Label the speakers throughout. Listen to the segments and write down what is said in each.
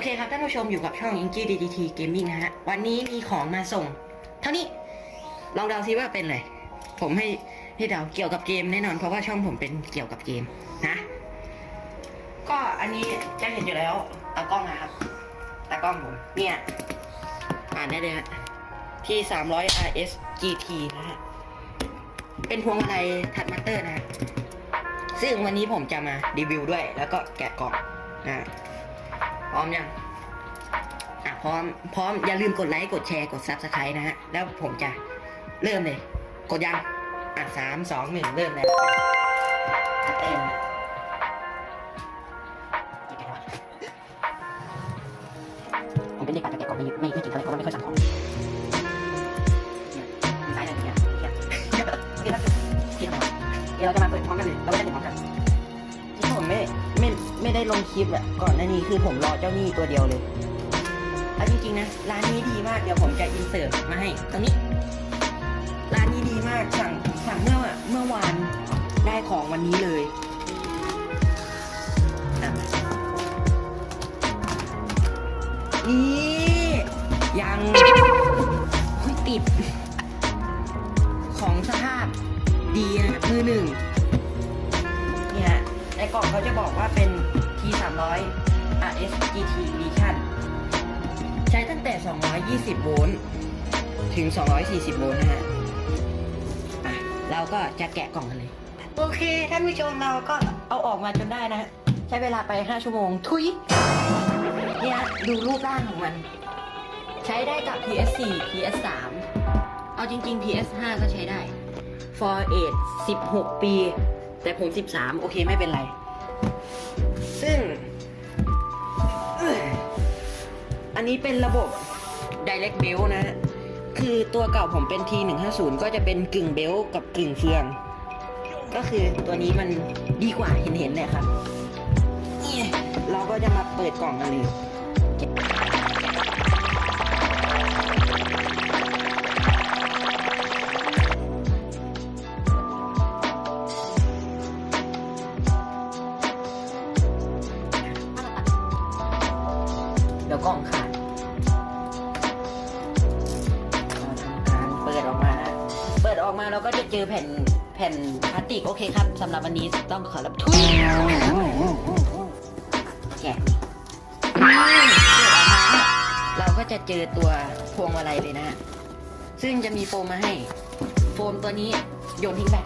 Speaker 1: โอเคครับท่านผู้ชมอยู่กับช่อง i n g y DDT Gaming นะฮะ วันนี้มีของมาส่ง เท่านี้ ลองเดาซิว่าเป็นอะไร ผมให้ให้เดาเกี่ยวกับเกมแน่นอน เพราะว่าช่องผมเป็นเกี่ยวกับเกมนะ ก็อันนี้จะเห็นอยู่แล้วตากล้องนะครับตากล้องผม เนี่ย อ่านได้เลยฮะที่ 300 RS GT นะฮะ เป็นพวงมาลัยทัดมัตเตอร์นะฮะซึ่งวันนี้ผมจะมารีวิวด้วย แล้วก็แกะกล่องนะ พร้อมยังอะพร้อมพร้อมอย่าลืมกดไลค์กดแชร์กดซับสไครต์นะฮะแล้วผมจะเริ่มเลย กดยังอะสามสองหนึ่งเริ่มแล้ว ลงคลิปอะก่อนหน้านี้คือผมรอเจ้าหนี้ตัวเดียวเลยเอาจริงๆนะร้านนี้ดีมากเดี๋ยวผมจะอินเสิร์ตมาให้ตรงนี้ ร้านนี้ดีมากสั่งสั่งเมื่อเมื่อวานได้ของวันนี้เลยอะนี่ยังเฮ้ยติด ของสภาพดีนะมือหนึ่งเนี่ยฮะในกล่องเขาจะบอกว่าเป็น 3 0 0 RS GT Edition ใช้ตั้งแต่ 220 โวลต์ถึง 240 โวลต์นะฮะอะเราก็จะแกะกล่องกันเลย โอเค ท่านผู้ชมเราก็เอาออกมาจนได้นะฮะใช้เวลาไป 5 ชั่วโมง ทุยเนี่ยดูรูปร่างของมัน ใช้ได้กับ PS4 PS3 เอาจริง ๆ PS5 ก็ใช้ได้ for age 16 ปี แต่ผม 13 โอเคไม่เป็นไร ซึ่ง อันนี้เป็นระบบ direct belt นะ คือตัวเก่าผมเป็น T150 ก็จะเป็นกึ่งเบลต์กับกึ่งเฟือง ก็คือตัวนี้มันดีกว่าเห็นเห็นๆเลยครับ เราก็จะมาเปิดกล่องกันเลย อเคครับสำหรับวันนี้ต้องขอรับทุยแกะเปิดออกมาเนี่ยเราก็จะเจอตัวพวงมาลัยเลยนะฮะ ซึ่งจะมีโฟมมาให้ โฟมตัวนี้โยนทิ้งไป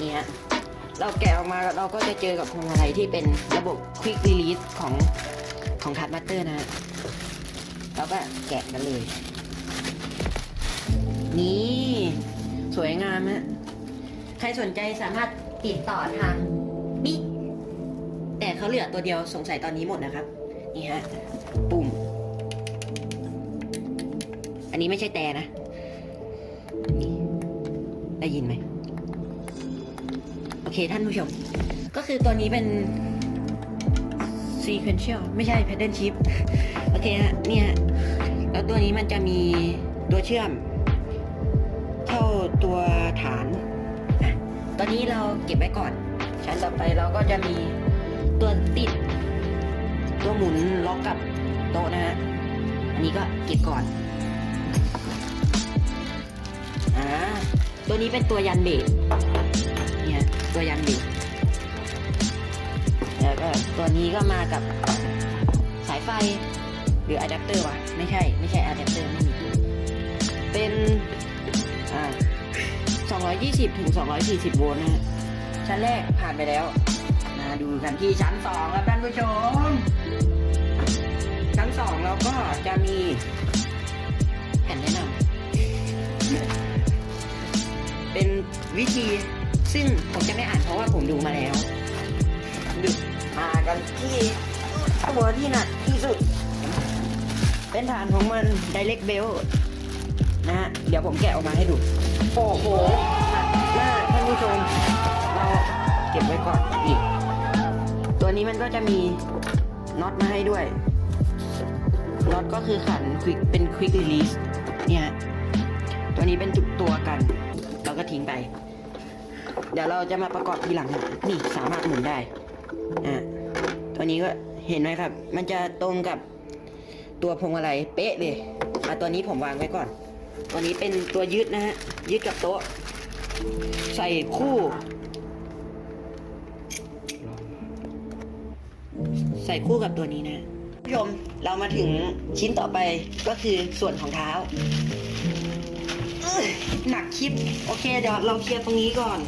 Speaker 1: นี่ฮะเราแกะออกมาเราก็จะเจอกับพวงมาลัยที่เป็นระบบ Quick Release ของของทัดบัตเตอร์นะฮะเราก็แกะกันเลย นี่ สวยงามฮะ ใครสนใจสามารถติดต่อทางบิ๊กแต่เขาเหลือตัวเดียวสงสัยตอนนี้หมดนะครับ นี่ฮะ ปุ่ม อันนี้ไม่ใช่แต่นะ ได้ยินไหม โอเคท่านผู้ชม ก็คือตัวนี้เป็น sequential ไม่ใช่ pattern shift โอเคฮะเนี่ยฮะแล้วตัวนี้มันจะมีตัวเชื่อม นนี้เราเก็บไว้ก่อน ชั้นต่อไปเราก็จะมีตัวติด ตัวหมุนล็อกกับโต๊ะนะฮะ อันนี้ก็เก็บก่อนอ่าตัวนี้เป็นตัวยันเบรกเนี่ยตัวยันเบรกแล้วก็ตัวนี้ก็มากับสายไฟหรืออะแดปเตอร์วะไม่ใช่ ไม่ใช่อะแดปเตอร์ไม่มีเป็นอ่า 220 ถึง 240 โวลต์นะฮะชั้นแรกผ่านไปแล้ว มาดูกันที่ชั้นสองครับท่านผู้ชม ชั้นสองเราก็จะมีแผ่นแนะนำเป็นวิธีซึ่งผมจะไม่อ่านเพราะว่าผมดูมาแล้วดึกมากันที่ตัวที่หนักที่สุด เป็นฐานของมัน direct belt นะฮะเดี๋ยวผมแกะออกมาให้ดู โอ้โหหน้าท่านผู้ชมเราเก็บไว้ก่อนอีกตัวนี้มันก็จะมีน็อตมาให้ด้วยน็อตก็คือขัน quick เป็น quick release เนี่ยตัวนี้เป็นจุดตัวกัน เราก็ทิ้งไป เดี๋ยวเราจะมาประกอบทีหลังนี่สามารถหมุนได้อะตัวนี้ก็เห็นไหมครับ มันจะตรงกับตัวพวงมาลัยเป๊ะเลยอะตัวนี้ผมวางไว้ก่อน ตัวนี้เป็นตัวยึดนะฮะ ยึดกับโต๊ะ ใส่คู่ ใส่คู่กับตัวนี้นะผู้ชมเรามาถึงชิ้นต่อไปก็คือส่วนของเท้าหนักคลิป โอเค เดี๋ยวเราเคลียร์ตรงนี้ก่อน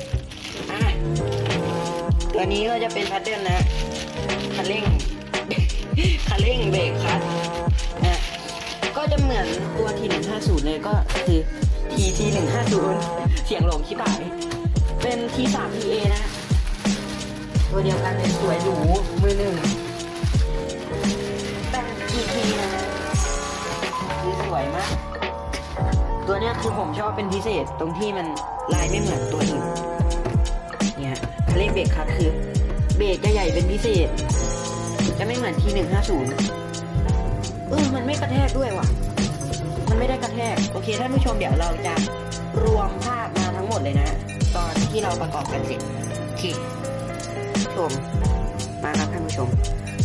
Speaker 1: อะตัวนี้ก็จะเป็นแพทเทิร์นนะ 0เลยก็คือ TT150 เสียงหลงชิบหายเป็น T3PA นะ ตัวเดียวกันเลยสวยหรูมือหนึ่งแต่ง GT นะคือสวยมาก ตัวเนี้ยคือผมชอบเป็นพิเศษตรงที่มันลายไม่เหมือนตัวอื่นเนี่ยเลขเบรกครับคือ เบรกจะใหญ่เป็นพิเศษ จะไม่เหมือนทีหนึ่งห้าศูนย์เออมันไม่กระแทกด้วยว่ะ ไม่ได้กระแทก โอเคท่านผู้ชมเดี๋ยวเราจะรวมภาพมาทั้งหมดเลยนะ ตอนที่เราประกอบกันเสร็จโอเคชมมาครับท่านผู้ชม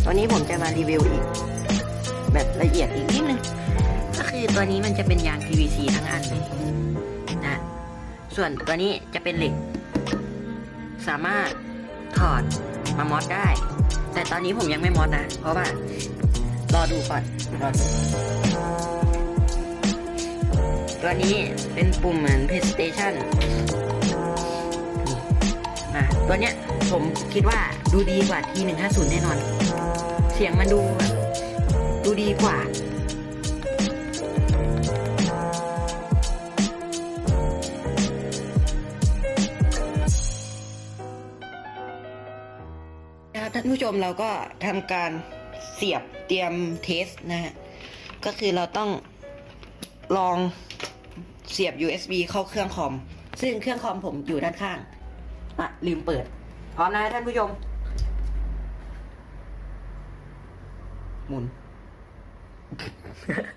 Speaker 1: ตอนนี้ผมจะมารีวิวอีก แบบละเอียดอีกนิดนึง ก็คือตัวนี้มันจะเป็นยาง PVC ทั้งอันเลยนะ ส่วนตัวนี้จะเป็นเหล็ก สามารถถอดมามอดได้ แต่ตอนนี้ผมยังไม่มอดนะ เพราะว่ารอดูก่อนรอดู ตัวนี้เป็นปุ่มเหมือน PlayStation นะตัวเนี้ยผมคิดว่าดูดีกว่า T150 แน่นอน เสียงมันดูแบบดูดีกว่านะครับท่านผู้ชมเราก็ทำการเสียบเตรียมเทสนะฮะ ก็คือเราต้องลอง เสียบ USB เข้าเครื่องคอม ซึ่งเครื่องคอมผมอยู่ด้านข้าง อะ ลืมเปิด พร้อมนะท่านผู้ชม หมุน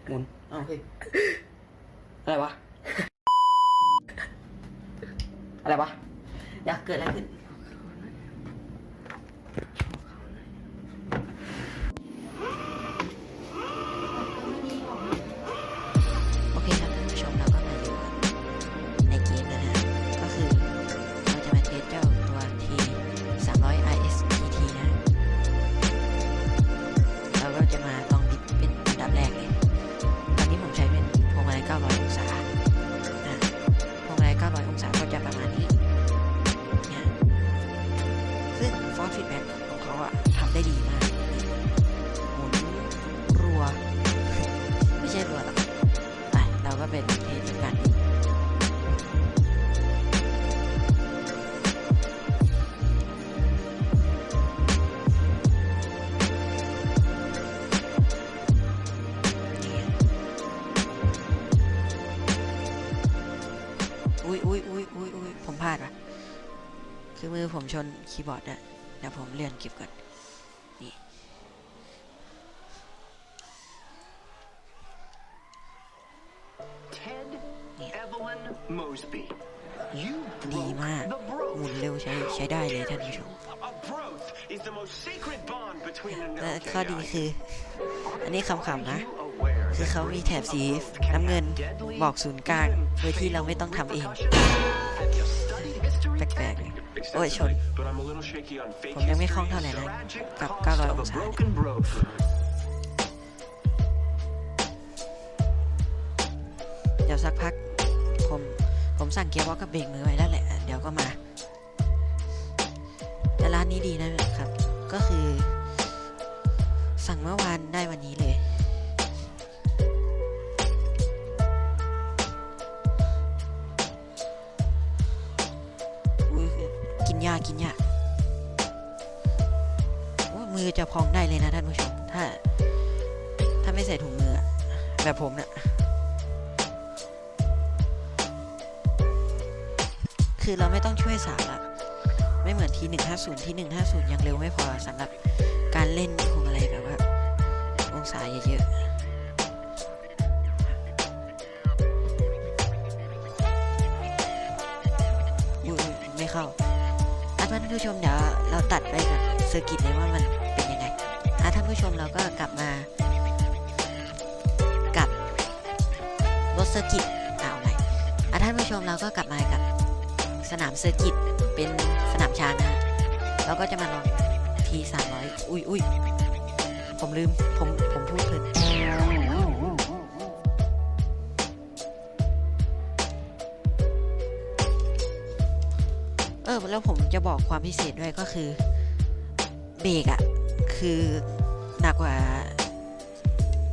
Speaker 1: หมุนอ้าวเฮ้ยอะไรวะ อะไรวะ อยากเกิดอะไรขึ้น ชนคีย์บอร์ดอะเดี๋ยวผมเลื่อนเก็บก่อนนี่
Speaker 2: Ted Evelyn Mosby. You
Speaker 1: ดี
Speaker 2: broke
Speaker 1: มาก
Speaker 2: the
Speaker 1: หมุน
Speaker 2: broth.
Speaker 1: เร็วใช้ใช้ได้เลยท่านผู้ชม
Speaker 2: A broth is the most sacred bond between an
Speaker 1: และ
Speaker 2: okay,
Speaker 1: ข้อดี
Speaker 2: I-
Speaker 1: คือ อันนี้คำๆนะ
Speaker 2: You aware
Speaker 1: คือ
Speaker 2: that
Speaker 1: เขามี
Speaker 2: great
Speaker 1: แถบสี
Speaker 2: growth can
Speaker 1: น้ำเงิน
Speaker 2: have deadly,
Speaker 1: บอกศูนย์กลาง
Speaker 2: even
Speaker 1: โดยที่เรา
Speaker 2: fatal
Speaker 1: ไม่ต้องทำเอง
Speaker 2: repercussions? Have you studied history,
Speaker 1: แปล
Speaker 2: Ted?
Speaker 1: กๆเลย โอ้ยชน ผมยังไม่คล่องเท่าไหร่นะกับ 900 องศาเนี่ย
Speaker 2: broken broth.
Speaker 1: เดี๋ยวสักพัก ผม ผมสั่งเกียร์บล็อกกับเบรกมือไว้แล้วแหละ เดี๋ยวก็มา แต่ร้านนี้ดีนะครับ ก็คือ สั่งเมื่อวานได้วันนี้เลย จะพองได้เลยนะท่านผู้ชม ถ้า ถ้าไม่ใส่ถุงมือแบบผมเนะี่ยคือเราไม่ต้องช่วยสาวละไม่เหมือนที150 ที่ 150 ยังเร็วไม่พอสำหรับการเล่นพวงอะไรแบบว่า องศาเยอะๆอุ้ยไม่เข้าอะท่านผู้ชมเดี๋ยวเราตัดไปกับเซอร์กิตเลยว่ามัน ท่านผู้ชมเราก็กลับมากับรถเซอร์กิตเอาใหม่อะท่านผู้ชมเราก็กลับมากับสนามเซอร์กิตเป็นสนามชานะฮะเราก็จะมาลองทีสามร้อยอุ้ยอุ้ยผมลืม ผม ผมพูดเพลินเออ แล้วผมจะบอกความพิเศษด้วยก็คือ เบรกอะคือ หนักกว่า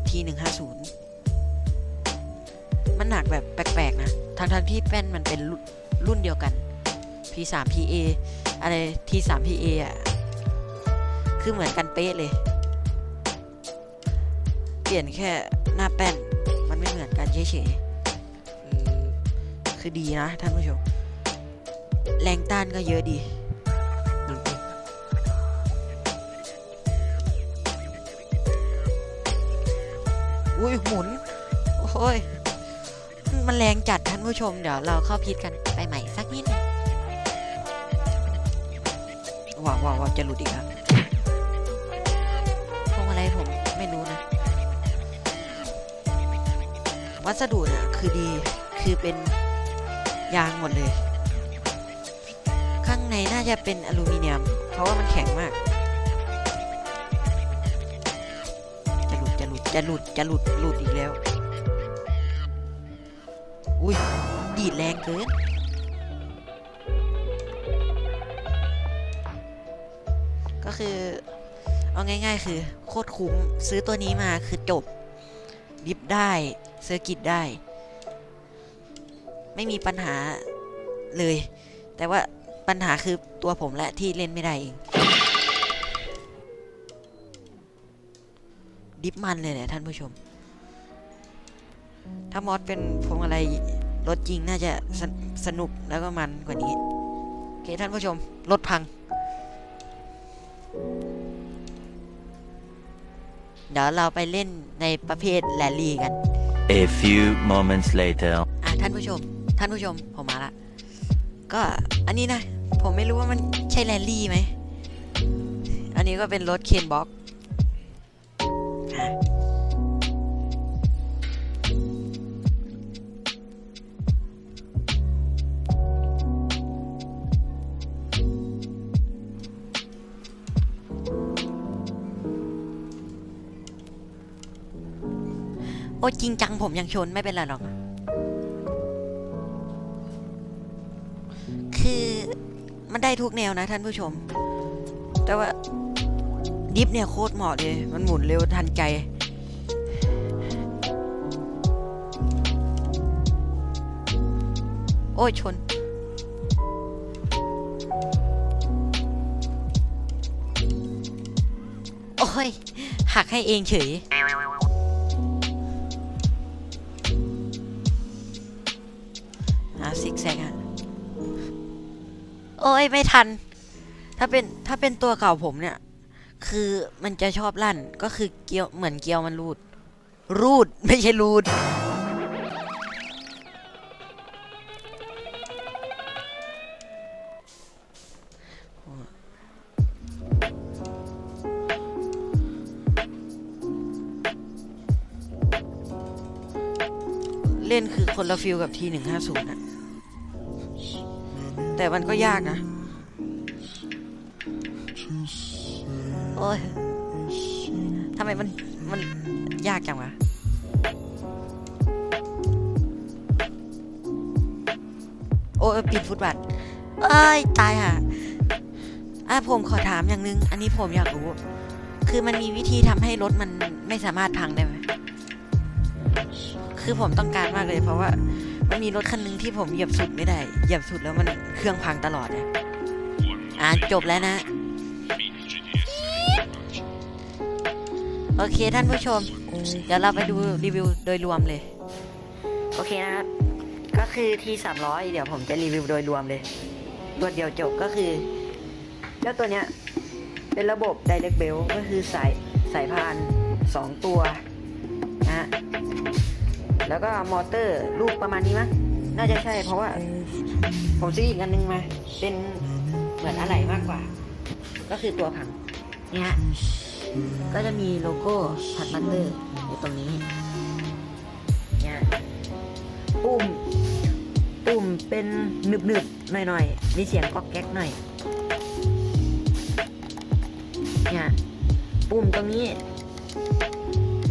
Speaker 1: ทีหนึ่งห้าศูนย์มันหนักแบบแปลกๆนะทั้งทั้งๆที่แป้นมันเป็นรุ่นเดียวกัน P3 PA อะไร T3 PA อะ คือเหมือนกันเป๊ะเลย เปลี่ยนแค่หน้าแป้น มันไม่เหมือนกันเฉยๆคือดีนะท่านผู้ชม แรงต้านก็เยอะดี อุ้ยหมุน โอ้ย มันแรงจัดท่านผู้ชม เดี๋ยวเราเข้าพิดกันไปใหม่สักนิดหว้าวว้าวว้าวจะหลุดอีกแล้วพวงอะไรผมไม่รู้นะ วัสดุน่ะคือดี คือเป็นยางหมดเลย ข้างในน่าจะเป็นอลูมิเนียม เพราะว่ามันแข็งมาก จะหลุดจะหลุดหลุดอีกแล้ว อุ้ยดีดแรงเกินก็คือ เอาง่ายๆ คือโคตรคุ้มซื้อตัวนี้มาคือจบ ดิฟได้เซอร์กิตได้ ไม่มีปัญหาเลย แต่ว่าปัญหาคือตัวผมและที่เล่นไม่ได้เอง ดิฟมันเลยเนี่ยท่านผู้ชม ถ้ามอสเป็นพวงอะไรรถจริงน่าจะสนสนุกแล้วก็มันกว่านี้ โอเคท่านผู้ชม รถพัง เดี๋ยวเราไปเล่นในประเภทแรลลี่กัน
Speaker 3: A few moments later.
Speaker 1: อะท่านผู้ชม ท่านผู้ชม ผมมาละ ก็อันนี้นะ ผมไม่รู้ว่ามันใช่แรลลี่ไหม อันนี้ก็เป็นรถเคนบ็อกอ่ อ้ยจริงจังผมยังชนไม่เป็นไรหรอก คือมันได้ทุกแนวนะท่านผู้ชม แต่ว่าดิฟเนี่ยโคตรเหมาะเลย มันหมุนเร็วทันใจโอ้ยชน โอ้ยหักให้เองเฉย อ้ยไม่ทัน ถ้าเป็นถ้าเป็นตัวเก่าผมเนี่ย คือมันจะชอบลั่นก็คือเกียวเหมือนเกียวมันรูด รูดไม่ใช่รูดเล่นคือคนละฟิลกับทีหนึ่งห้าศูนย์ะ แต่มันก็ยากนะ โอ้ยทำไมมันมันยากจังวะโอ้ยปิดฟุตบาทเอ้ย ตายค่ะอะผมขอถามอย่างนึง อันนี้ผมอยากรู้ คือมันมีวิธีทำให้รถมันไม่สามารถพังได้ไหม คือผมต้องการมากเลยเพราะว่า มันมีรถคันหนึงที่ผมเหยียบสุดไม่ได้ เหยียบสุดแล้วมันเครื่องพังตลอดเลยอะจบแล้วนะ โอเคท่านผู้ชม เดี๋ยวเราไปดูรีวิวโดยรวมเลย โอเคนะครับ ก็คือที่300เดี๋ยวผมจะรีวิวโดยรวมเลยตัวเดียวจบก็คือเจ้าตัวเนี้ยเป็นระบบ Direct Bell ก็คือสายสายพาน2ตัว แล้วก็มอเตอร์ลูกประมาณนี้มั้งน่าจะใช่เพราะว่า ผมซื้ออีกอันนึงมา เป็นเหมือนอะไรมากกว่า ก็คือตัวพังนี่ฮะก็จะมีโลโก้พัดบัตเตอร์อยู่ตรงนี้เนี่ยปุ่มปุ่มเป็นหนึบหนึบหน่อยหน่อยมีเสียงก๊อกแก๊กหน่อยเนี่ยปุ่มตรงนี้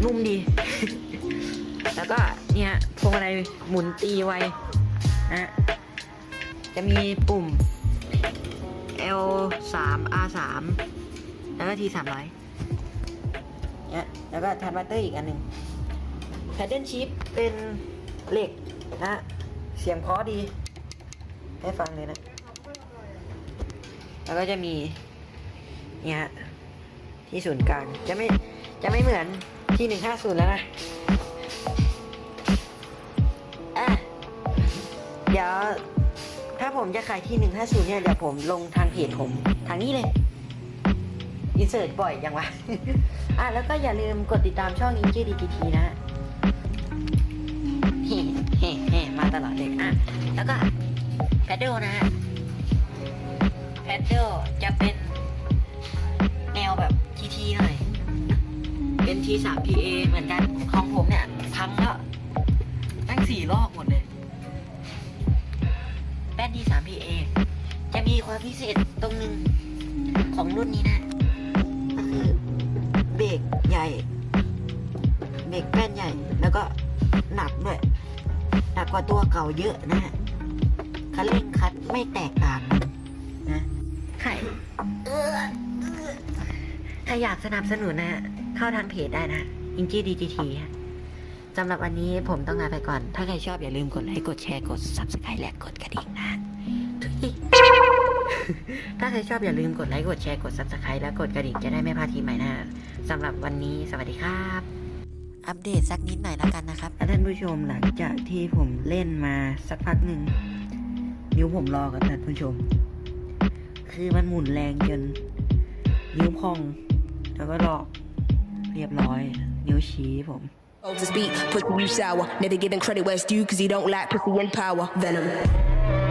Speaker 1: นุ่มดี แล้วก็เนี่ยพวงมาลัยหมุนตีไวนะจะมีปุ่ม L 3 R 3แล้วก็ T 3 0 0เนี่ยแล้วก็ทันบัตเตอร์อีกอันหนึ่งแพดเดิลชิปเป็นเหล็กนะเสียงเพราะดี ให้ฟังเลยนะ แล้วก็จะมีเนี่ยที่ศูนย์กลางจะไม่จะไม่เหมือนที่หนึ่งห้าศูนย์แล้วนะ เดี๋ยว ถ้าผมจะขายที่หนึ่งห้าศูนย์เนี่ยเดี๋ยวผมลงทางเพจผมทางนี้เลยอินเสิร์ตบ่อยยังวะ อะแล้วก็อย่าลืมกดติดตามช่องอินเจีดีทีทีนะเฮ้เฮ้เฮ้มาตลอดเลยอะแล้วก็แพดเดิลนะฮะแพดเดิลจะเป็นแนวแบบทีทีหน่อยเป็น T3 PA เอเหมือนกันของผมเนี่ยพังแล้วตั้งสี่รอบ น T3 PA จะมีความพิเศษตรงหนึ่งของรุ่นนี้นะก็คือเบรกใหญ่ เบรกแป้นใหญ่ แล้วก็หนักด้วย หนักกว่าตัวเก่าเยอะนะฮะคันเร่งคัดไม่แตกต่างกันนะใครเออเออถ้าอยากสนับสนุนนะฮะเข้าทางเพจได้นะอิงจี้ดีจีทีสำหรับวันนี้ผมต้องลาไปก่อน ถ้าใครชอบอย่าลืมกดไลค์ กดแชร์ กด subscribe และกดกระดิ่งนะทุย ถ้าใครชอบอย่าลืมกดไลค์กดแชร์กด subscribe และกดกระดิ่งจะได้ไม่พลาดทีใหม่นะสำหรับวันนี้สวัสดีครับ อัปเดตสักนิดหน่อยแล้วกันนะครับ ท่านผู้ชมหลังจากที่ผมเล่นมาสักพักหนึ่ง นิ้วผมรอกับท่านผู้ชม คือมันหมุนแรงจน นิ้วพอง แล้วก็ลอกเรียบร้อย นิ้วชี้ผม
Speaker 4: to speak, pussy you sour. Never giving credit where it's due, cause you don't like pussy and power. Venom.